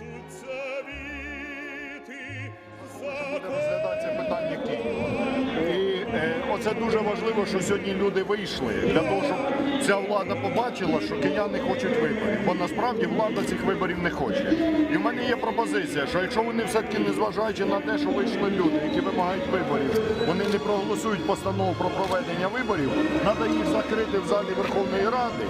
колишуться віти буде розглядатися питання Києва. І е, оце дуже важливо, що сьогодні люди вийшли для того, щоб ця влада побачила, що кияни хочуть виборів. Бо насправді влада цих виборів не хоче. І в мене є пропозиція, що якщо вони все-таки незважаючи на те, що вийшли люди, які вимагають виборів, вони не проголосують постанову про проведення виборів, треба їх закрити в залі Верховної Ради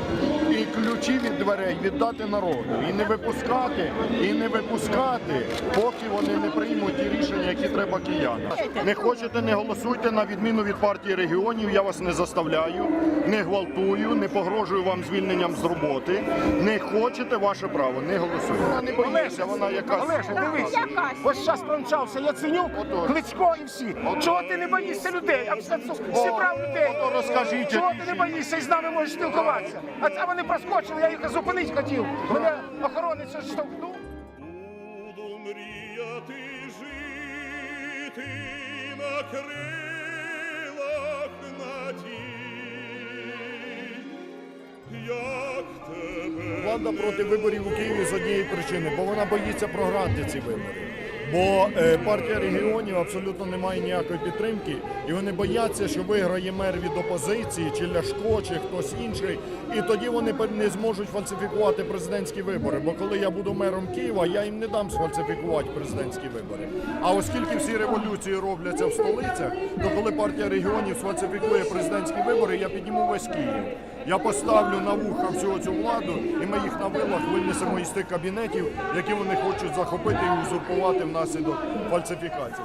і ключі від дверей віддати народу. І не випускати, і не випускати, поки вони не приймуть ті рішення, які треба киянам. Не хочете, не голосуйте на відміну від партії регіонів. Я вас не заставляю, не гвалтую, не погрожую вам звільненням з роботи. Не хочете ваше право, не голосуйте. Вона не боїться, вона якась. Олеже, дивись, ось зараз промчався Яценюк. Кличко і всі. Чого ти не боїшся людей? Абсолютно зібрав людей. розкажіть, Чого ти не боїшся і з нами можеш спілкуватися? А це вони проскочили, я їх зупинити хотів. Мене охоронець штовхнув. Буду мріяти жити на крилах надій, як тебе Влада проти виборів у Києві з однієї причини, бо вона боїться програти ці вибори. Бо е, партія регіонів абсолютно не має ніякої підтримки, і вони бояться, що виграє мер від опозиції, чи Ляшко, чи хтось інший. І тоді вони не зможуть фальсифікувати президентські вибори. Бо коли я буду мером Києва, я їм не дам сфальсифікувати президентські вибори. А оскільки всі революції робляться в столицях, то коли партія регіонів сфальсифікує президентські вибори, я підніму весь Київ. Я поставлю на вуха всю цю владу, і ми їх на вилах винесемо із тих кабінетів, які вони хочуть захопити і узурпувати внаслідок фальсифікацій.